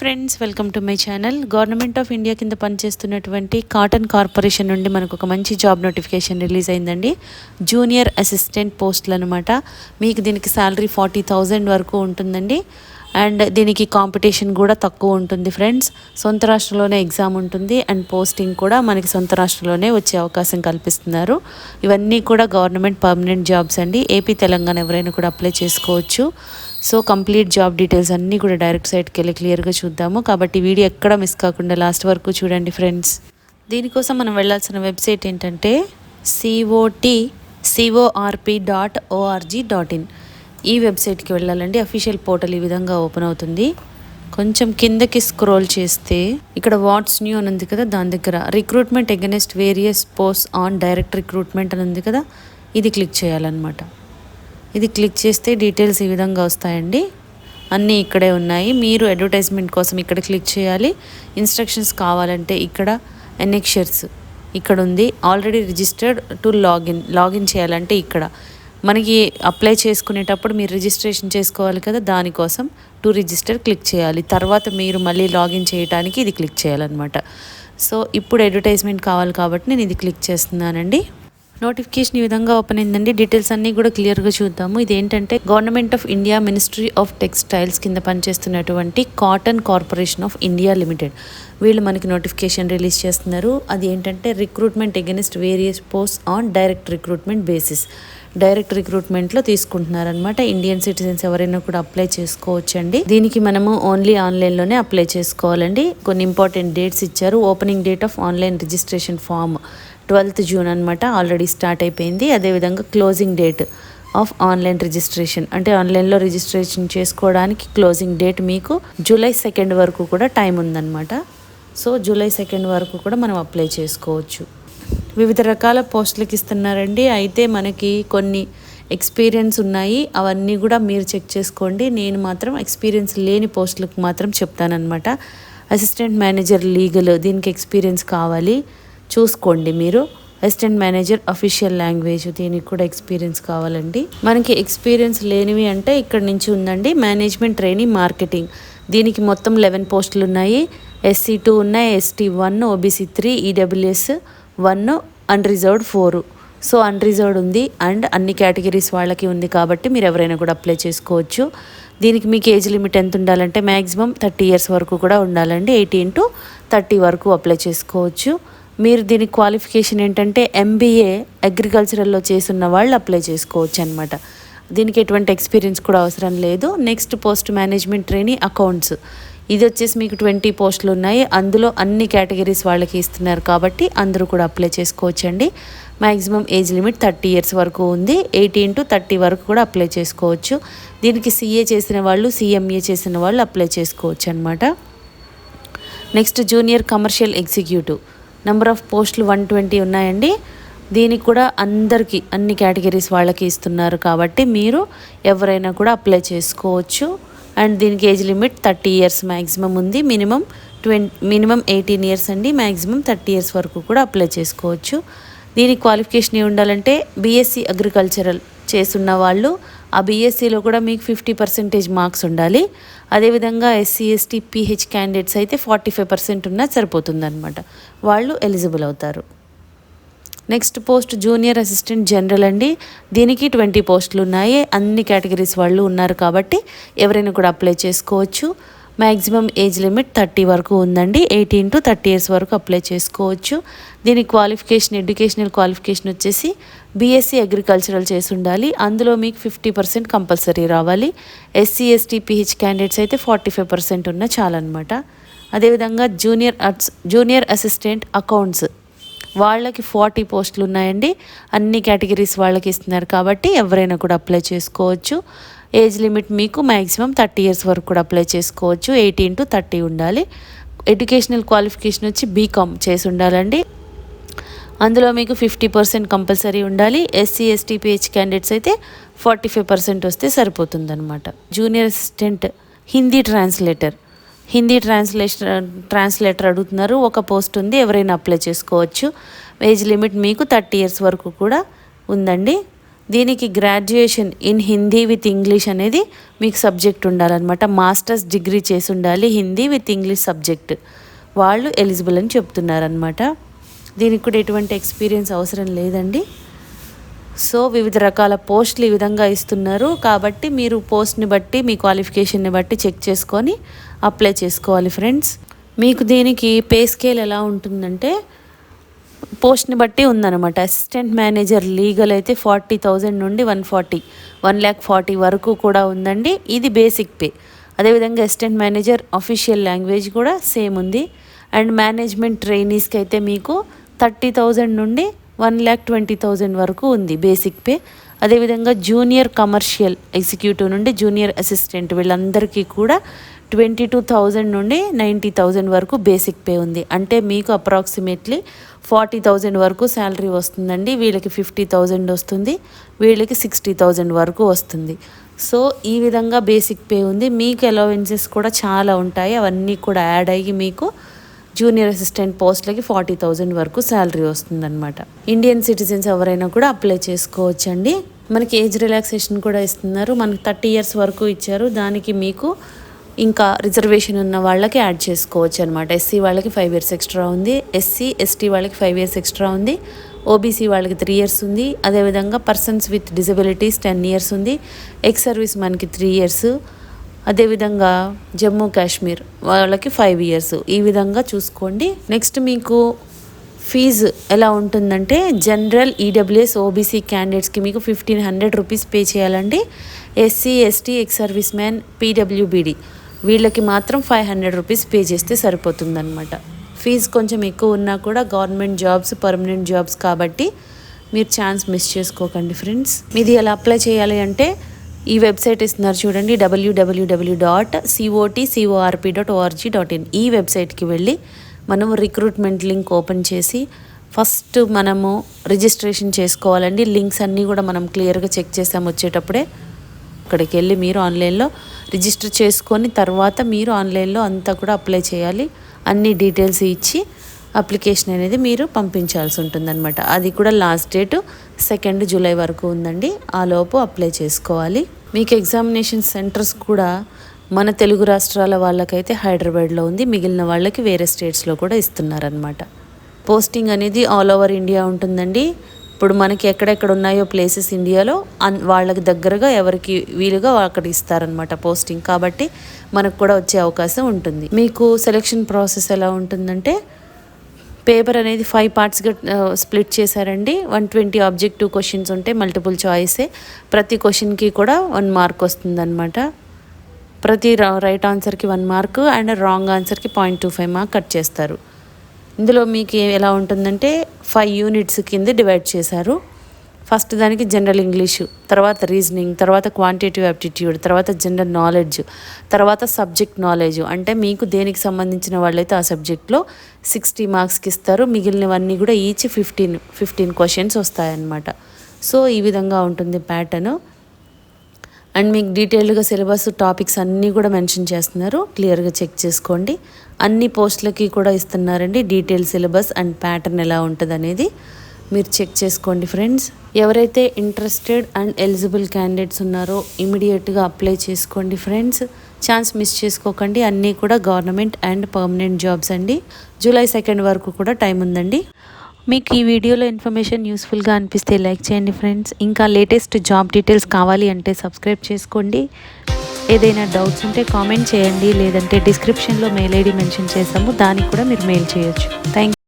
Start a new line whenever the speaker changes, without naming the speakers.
Friends welcome to my channel government of India కింద పనిచేస్తున్నటువంటి cotton corporation నుండి మనకు ఒక మంచి జాబ్ నోటిఫికేషన్ రిలీజ్ అయిందండి. జూనియర్ అసిస్టెంట్ పోస్టులు అనమాట మీకు దీనికి శాలరీ ఫార్టీ థౌజండ్ వరకు ఉంటుందండి. అండ్ దీనికి కాంపిటీషన్ కూడా తక్కువ ఉంటుంది ఫ్రెండ్స్ సొంత రాష్ట్రంలోనే ఎగ్జామ్ ఉంటుంది అండ్ పోస్టింగ్ కూడా మనకి సొంత రాష్ట్రంలోనే వచ్చే అవకాశం కల్పిస్తున్నారు. ఇవన్నీ కూడా గవర్నమెంట్ పర్మనెంట్ జాబ్స్ అండి. ఏపీ తెలంగాణ ఎవరైనా కూడా అప్లై చేసుకోవచ్చు. సో కంప్లీట్ జాబ్ డీటెయిల్స్ అన్నీ కూడా డైరెక్ట్ సైట్కి వెళ్ళి క్లియర్గా చూద్దాము. కాబట్టి వీడియో ఎక్కడ మిస్ కాకుండా లాస్ట్ వరకు చూడండి ఫ్రెండ్స్. దీనికోసం మనం వెళ్ళాల్సిన వెబ్సైట్ ఏంటంటే COT CORP dot ORG dot in ఈ వెబ్సైట్కి వెళ్ళాలండి. అఫీషియల్ పోర్టల్ ఈ విధంగా ఓపెన్ అవుతుంది. కొంచెం కిందకి స్క్రోల్ చేస్తే ఇక్కడ వాట్స్ న్యూ అని ఉంది కదా దాని దగ్గర recruitment against various post on direct recruitment అని ఉంది కదా ఇది క్లిక్ చేయాలన్నమాట. ఇది క్లిక్ చేస్తే డీటెయిల్స్ ఈ విధంగా వస్తాయండి. అన్నీ ఇక్కడే ఉన్నాయి. మీరు అడ్వర్టైజ్మెంట్ కోసం ఇక్కడ క్లిక్ చేయాలి. ఇన్స్ట్రక్షన్స్ కావాలంటే ఇక్కడ ఎన్ఎక్షర్స్ ఇక్కడ ఉంది. Already registered to login login చేయాలంటే ఇక్కడ. మనకి అప్లై చేసుకునేటప్పుడు మీరు రిజిస్ట్రేషన్ చేసుకోవాలి కదా దానికోసం టు రిజిస్టర్ క్లిక్ చేయాలి. తర్వాత మీరు మళ్ళీ లాగిన్ చేయడానికి ఇది క్లిక్ చేయాలన్నమాట. సో ఇప్పుడు అడ్వర్టైజ్మెంట్ కావాలి కాబట్టి నేను ఇది క్లిక్ చేస్తున్నానండి. నోటిఫికేషన్ ఈ విధంగా ఓపెన్ అయిందండి. డీటెయిల్స్ అన్నీ కూడా క్లియర్గా చూద్దాము. ఇది ఏంటంటే government of India ministry of textiles కింద పనిచేస్తున్నటువంటి cotton corporation of India limited వీళ్ళు మనకి నోటిఫికేషన్ రిలీజ్ చేస్తున్నారు. అది ఏంటంటే recruitment against various post on direct recruitment basis direct రిక్రూట్మెంట్లో తీసుకుంటున్నారనమాట ఇండియన్ సిటిజన్స్ ఎవరైనా కూడా అప్లై చేసుకోవచ్చండి. దీనికి మనము ఓన్లీ ఆన్లైన్లోనే అప్లై చేసుకోవాలండి. కొన్ని ఇంపార్టెంట్ డేట్స్ ఇచ్చారు. Opening date of online registration form twelfth June అనమాట ఆల్రెడీ స్టార్ట్ అయిపోయింది. అదేవిధంగా closing date of online registration. అంటే ఆన్లైన్లో రిజిస్ట్రేషన్ చేసుకోవడానికి క్లోజింగ్ డేట్ మీకు జూలై సెకండ్ వరకు కూడా టైం ఉందన్నమాట. సో జూలై సెకండ్ వరకు కూడా మనం అప్లై చేసుకోవచ్చు. వివిధ రకాల పోస్టులకు ఇస్తున్నారండి. అయితే మనకి కొన్ని ఎక్స్పీరియన్స్ ఉన్నాయి. అవన్నీ కూడా మీరు చెక్ చేసుకోండి. నేను మాత్రం ఎక్స్పీరియన్స్ లేని పోస్టులకు మాత్రం చెప్తానన్నమాట. అసిస్టెంట్ మేనేజర్ లీగల్ దీనికి ఎక్స్పీరియన్స్ కావాలి. చూసుకోండి మీరు. అసిస్టెంట్ మేనేజర్ అఫీషియల్ లాంగ్వేజ్ దీనికి కూడా ఎక్స్పీరియన్స్ కావాలండి. మనకి ఎక్స్పీరియన్స్ లేనివి అంటే ఇక్కడ నుంచి ఉందండి మేనేజ్మెంట్ ట్రైనింగ్ మార్కెటింగ్ దీనికి మొత్తం లెవెన్ పోస్టులు ఉన్నాయి. ఎస్సీ టూ ఉన్నాయి ST one OBC three EWS one unreserved four so unreserved ఉంది అండ్ అన్ని కేటగిరీస్ వాళ్ళకి ఉంది కాబట్టి మీరు ఎవరైనా కూడా అప్లై చేసుకోవచ్చు. దీనికి మీకు ఏజ్ లిమిట్ ఎంత ఉండాలంటే మ్యాక్సిమం థర్టీ ఇయర్స్ వరకు కూడా ఉండాలండి. ఎయిటీన్ టు థర్టీ వరకు అప్లై చేసుకోవచ్చు. మీరు దీని క్వాలిఫికేషన్ ఏంటంటే ఎంబీఏ అగ్రికల్చరల్లో చేసిన వాళ్ళు అప్లై చేసుకోవచ్చు అనమాట దీనికి ఎటువంటి ఎక్స్పీరియన్స్ కూడా అవసరం లేదు. Next post management training accounts ఇది వచ్చేసి మీకు ట్వంటీ పోస్టులు ఉన్నాయి. అందులో అన్ని కేటగిరీస్ వాళ్ళకి ఇస్తున్నారు కాబట్టి అందరూ కూడా అప్లై చేసుకోవచ్చండి. Maximum age limit thirty years వరకు ఉంది. ఎయిటీన్ టు థర్టీ వరకు కూడా అప్లై చేసుకోవచ్చు. దీనికి సీఏ చేసిన వాళ్ళు సీఎంఏ చేసిన వాళ్ళు అప్లై చేసుకోవచ్చు అనమాట next junior commercial executive number of పోస్టులు వన్ ట్వంటీ ఉన్నాయండి. దీనికి కూడా అందరికీ అన్ని కేటగిరీస్ వాళ్ళకి ఇస్తున్నారు కాబట్టి మీరు ఎవరైనా కూడా అప్లై చేసుకోవచ్చు. అండ్ దీనికి age limit thirty years maximum ఉంది. మినిమం ట్వం మినిమం ఎయిటీన్ ఇయర్స్ అండి. మ్యాక్సిమం థర్టీ ఇయర్స్ వరకు కూడా అప్లై చేసుకోవచ్చు. దీనికి క్వాలిఫికేషన్ ఏ ఉండాలంటే బీఎస్సీ అగ్రికల్చరల్ చేస్తున్న వాళ్ళు ఆ బీఎస్సీలో కూడా మీకు ఫిఫ్టీ పర్సెంటేజ్ మార్క్స్ ఉండాలి. అదేవిధంగా ఎస్సీ ఎస్టీ పీహెచ్ క్యాండిడేట్స్ అయితే ఫార్టీ ఫైవ్ పర్సెంట్ ఉన్నా సరిపోతుందన్నమాట. వాళ్ళు ఎలిజిబుల్ అవుతారు. Next post junior assistant general అండి. దీనికి ట్వంటీ పోస్టులు ఉన్నాయి. అన్ని కేటగిరీస్ వాళ్ళు ఉన్నారు కాబట్టి ఎవరైనా కూడా అప్లై చేసుకోవచ్చు. మ్యాక్సిమం ఏజ్ లిమిట్ థర్టీ వరకు ఉందండి. ఎయిటీన్ టు థర్టీ ఇయర్స్ వరకు అప్లై చేసుకోవచ్చు. దీని క్వాలిఫికేషన్ ఎడ్యుకేషనల్ క్వాలిఫికేషన్ వచ్చేసి బీఎస్సీ అగ్రికల్చరల్ చేసి ఉండాలి. అందులో మీకు ఫిఫ్టీ పర్సెంట్ కంపల్సరీ రావాలి. ఎస్సీ ఎస్టీ పిహెచ్ క్యాండిడేట్స్ అయితే ఫార్టీ ఫైవ్ పర్సెంట్ ఉన్న చాలన్నమాట. అదేవిధంగా జూనియర్ జూనియర్ అసిస్టెంట్ అకౌంట్స్ వాళ్ళకి ఫార్టీ పోస్టులు ఉన్నాయండి. అన్ని కేటగిరీస్ వాళ్ళకి ఇస్తున్నారు కాబట్టి ఎవరైనా కూడా అప్లై చేసుకోవచ్చు. ఏజ్ లిమిట్ మీకు మ్యాక్సిమం థర్టీ ఇయర్స్ వరకు కూడా అప్లై చేసుకోవచ్చు. ఎయిటీన్ టు థర్టీ ఉండాలి. ఎడ్యుకేషనల్ క్వాలిఫికేషన్ వచ్చి బీకామ్ చేసి ఉండాలండి. అందులో మీకు ఫిఫ్టీ పర్సెంట్ కంపల్సరీ ఉండాలి. ఎస్సీ ఎస్టీ పిహెచ్ క్యాండిడేట్స్ అయితే ఫార్టీ ఫైవ్ పర్సెంట్ వస్తే సరిపోతుందన్నమాట. Junior assistant Hindi translator Hindi translation translator అడుగుతున్నారు. ఒక పోస్ట్ ఉంది ఎవరైనా అప్లై చేసుకోవచ్చు. ఏజ్ లిమిట్ మీకు థర్టీ ఇయర్స్ వరకు కూడా ఉందండి. దీనికి graduation in Hindi with English అనేది మీకు సబ్జెక్ట్ ఉండాలన్నమాట. మాస్టర్స్ డిగ్రీ చేసి ఉండాలి హిందీ విత్ ఇంగ్లీష్ సబ్జెక్ట్ వాళ్ళు ఎలిజిబుల్ అని చెప్తున్నారనమాట దీనికి కూడా ఎటువంటి ఎక్స్పీరియన్స్ అవసరం లేదండి. సో వివిధ రకాల పోస్టులు ఈ విధంగా ఇస్తున్నారు. కాబట్టి మీరు పోస్ట్ని బట్టి మీ క్వాలిఫికేషన్ని బట్టి చెక్ చేసుకొని అప్లై చేసుకోవాలి ఫ్రెండ్స్. మీకు దీనికి పే స్కేల్ ఎలా ఉంటుందంటే పోస్ట్ని బట్టి ఉందన్నమాట. అసిస్టెంట్ మేనేజర్ లీగల్ అయితే ఫార్టీ థౌజండ్ నుండి one forty one lakh forty వరకు కూడా ఉందండి. ఇది బేసిక్ పే. అదేవిధంగా అసిస్టెంట్ మేనేజర్ అఫీషియల్ లాంగ్వేజ్ కూడా సేమ్ ఉంది. అండ్ మేనేజ్మెంట్ ట్రైనీస్కి అయితే మీకు థర్టీ థౌజండ్ నుండి వన్ ల్యాక్ ట్వంటీ థౌజండ్ వరకు ఉంది బేసిక్ పే. అదేవిధంగా జూనియర్ కమర్షియల్ ఎగ్జిక్యూటివ్ నుండి జూనియర్ అసిస్టెంట్ వీళ్ళందరికీ కూడా ట్వంటీ టూ థౌజండ్ నుండి నైంటీ థౌజండ్ వరకు బేసిక్ పే ఉంది. అంటే మీకు అప్రాక్సిమేట్లీ ఫార్టీ థౌజండ్ వరకు శాలరీ వస్తుందండి. వీళ్ళకి ఫిఫ్టీ థౌజండ్ వస్తుంది. వీళ్ళకి సిక్స్టీ థౌజండ్ వరకు వస్తుంది. సో ఈ విధంగా బేసిక్ పే ఉంది. మీకు అలవెన్సెస్ కూడా చాలా ఉంటాయి. అవన్నీ కూడా యాడ్ అయ్యి మీకు జూనియర్ అసిస్టెంట్ పోస్ట్లకి ఫార్టీ థౌజండ్ వరకు శాలరీ వస్తుందన్నమాట. ఇండియన్ సిటిజన్స్ ఎవరైనా కూడా అప్లై చేసుకోవచ్చండి. మనకి ఏజ్ రిలాక్సేషన్ కూడా ఇస్తున్నారు. మనకి థర్టీ ఇయర్స్ వరకు ఇచ్చారు. దానికి మీకు ఇంకా రిజర్వేషన్ ఉన్న వాళ్ళకి యాడ్ చేసుకోవచ్చు అనమాట ఎస్సీ వాళ్ళకి ఫైవ్ ఇయర్స్ ఎక్స్ట్రా ఉంది. ఎస్సీ ఎస్టీ వాళ్ళకి ఫైవ్ ఇయర్స్ ఎక్స్ట్రా ఉంది. ఓబీసీ వాళ్ళకి త్రీ ఇయర్స్ ఉంది. అదేవిధంగా persons with disabilities ten years ఉంది. ఎక్స్ సర్వీస్ మనకి త్రీ ఇయర్స్. అదేవిధంగా జమ్మూ కాశ్మీర్ వాళ్ళకి ఫైవ్ ఇయర్స్ ఈ విధంగా చూసుకోండి. నెక్స్ట్ మీకు ఫీజు ఎలా ఉంటుందంటే జనరల్ ఈడబ్ల్యూఎస్ ఓబీసీ క్యాండిడేట్స్కి మీకు ఫిఫ్టీన్ హండ్రెడ్ రూపీస్ పే చేయాలండి. SC ST ex service man PWBD వీళ్ళకి మాత్రం ఫైవ్ హండ్రెడ్ రూపీస్ పే చేస్తే సరిపోతుందన్నమాట. ఫీజు కొంచెం ఎక్కువ ఉన్నా కూడా గవర్నమెంట్ జాబ్స్ పర్మనెంట్ జాబ్స్ కాబట్టి మీరు ఛాన్స్ మిస్ చేసుకోకండి ఫ్రెండ్స్ మీది ఎలా అప్లై చేయాలి అంటే ఈ వెబ్సైట్ ఇస్తున్నారు చూడండి WWW dot COT CORP dot ORG dot in ఈ వెబ్సైట్కి వెళ్ళి మనము రిక్రూట్మెంట్ లింక్ ఓపెన్ చేసి ఫస్ట్ మనము రిజిస్ట్రేషన్ చేసుకోవాలండి. లింక్స్ అన్నీ కూడా మనం క్లియర్గా చెక్ చేసాము వచ్చేటప్పుడే. అక్కడికి వెళ్ళి మీరు ఆన్లైన్లో రిజిస్టర్ చేసుకొని తర్వాత మీరు ఆన్లైన్లో అంతా కూడా అప్లై చేయాలి. అన్ని డీటెయిల్స్ ఇచ్చి అప్లికేషన్ అనేది మీరు పంపించాల్సి ఉంటుందన్నమాట. అది కూడా లాస్ట్ డేట్ సెకండ్ జూలై వరకు ఉందండి. ఆ లోపు అప్లై చేసుకోవాలి. మీకు ఎగ్జామినేషన్ సెంటర్స్ కూడా మన తెలుగు రాష్ట్రాల వాళ్ళకైతే హైదరాబాద్లో ఉంది. మిగిలిన వాళ్ళకి వేరే స్టేట్స్లో కూడా ఇస్తున్నారనమాట పోస్టింగ్ అనేది ఆల్ ఓవర్ ఇండియా ఉంటుందండి. ఇప్పుడు మనకి ఎక్కడెక్కడ ఉన్నాయో ప్లేసెస్ ఇండియాలో అన్ వాళ్ళకి దగ్గరగా ఎవరికి వీలుగా అక్కడ ఇస్తారనమాట పోస్టింగ్. కాబట్టి మనకు కూడా వచ్చే అవకాశం ఉంటుంది. మీకు సెలెక్షన్ ప్రాసెస్ ఎలా ఉంటుందంటే పేపర్ అనేది ఫైవ్ పార్ట్స్గా స్ప్లిట్ చేశారండి. వన్ ట్వంటీ ఆబ్జెక్టివ్ క్వశ్చన్స్ ఉంటే మల్టిపుల్ చాయిసే ప్రతి క్వశ్చన్కి కూడా వన్ మార్క్ వస్తుందన్నమాట. ప్రతి రైట్ ఆన్సర్కి one mark and wrong ఆన్సర్కి point two five mark cut చేస్తారు. ఇందులో మీకు ఎలా ఉంటుందంటే ఫైవ్ యూనిట్స్ కింద డివైడ్ చేశారు. ఫస్ట్ దానికి జనరల్ ఇంగ్లీషు తర్వాత రీజనింగ్ తర్వాత క్వాంటిటివ్ యాప్టిట్యూడ్ తర్వాత జనరల్ నాలెడ్జ్ తర్వాత సబ్జెక్ట్ నాలెడ్జ్ అంటే మీకు దేనికి సంబంధించిన వాళ్ళైతే ఆ సబ్జెక్ట్లో సిక్స్టీ మార్క్స్కి ఇస్తారు. మిగిలినవన్నీ కూడా ఈచ్ ఫిఫ్టీన్ ఫిఫ్టీన్ క్వశ్చన్స్ వస్తాయన్నమాట. సో ఈ విధంగా ఉంటుంది ప్యాటర్న్ అండ్ మీకు డీటెయిల్డ్గా సిలబస్ టాపిక్స్ అన్నీ కూడా మెన్షన్ చేస్తున్నారు. క్లియర్గా చెక్ చేసుకోండి. అన్ని పోస్టులకి కూడా ఇస్తున్నారండి డీటెయిల్ సిలబస్ అండ్ ప్యాటర్న్ ఎలా ఉంటుంది అనేది మీరు చెక్ చేసుకోండి ఫ్రెండ్స్. ఎవరైతే ఇంట్రెస్టెడ్ అండ్ ఎలిజిబుల్ క్యాండిడేట్స్ ఉన్నారో ఇమీడియట్గా అప్లై చేసుకోండి ఫ్రెండ్స్. ఛాన్స్ మిస్ చేసుకోకండి. అన్నీ కూడా గవర్నమెంట్ అండ్ పర్మనెంట్ జాబ్స్ అండి. జూలై సెకండ్ వరకు కూడా టైం ఉందండి. మీకు ఈ వీడియోలో ఇన్ఫర్మేషన్ యూస్ఫుల్గా అనిపిస్తే లైక్ చేయండి ఫ్రెండ్స్. ఇంకా లేటెస్ట్ జాబ్ డీటెయిల్స్ కావాలి అంటే సబ్స్క్రైబ్ చేసుకోండి. ఏదైనా డౌట్స్ ఉంటే కామెంట్ చేయండి. లేదంటే డిస్క్రిప్షన్లో మెయిల్ ఐడి మెన్షన్ చేసాము దానికి కూడా మీరు మెయిల్ చేయొచ్చు. థ్యాంక్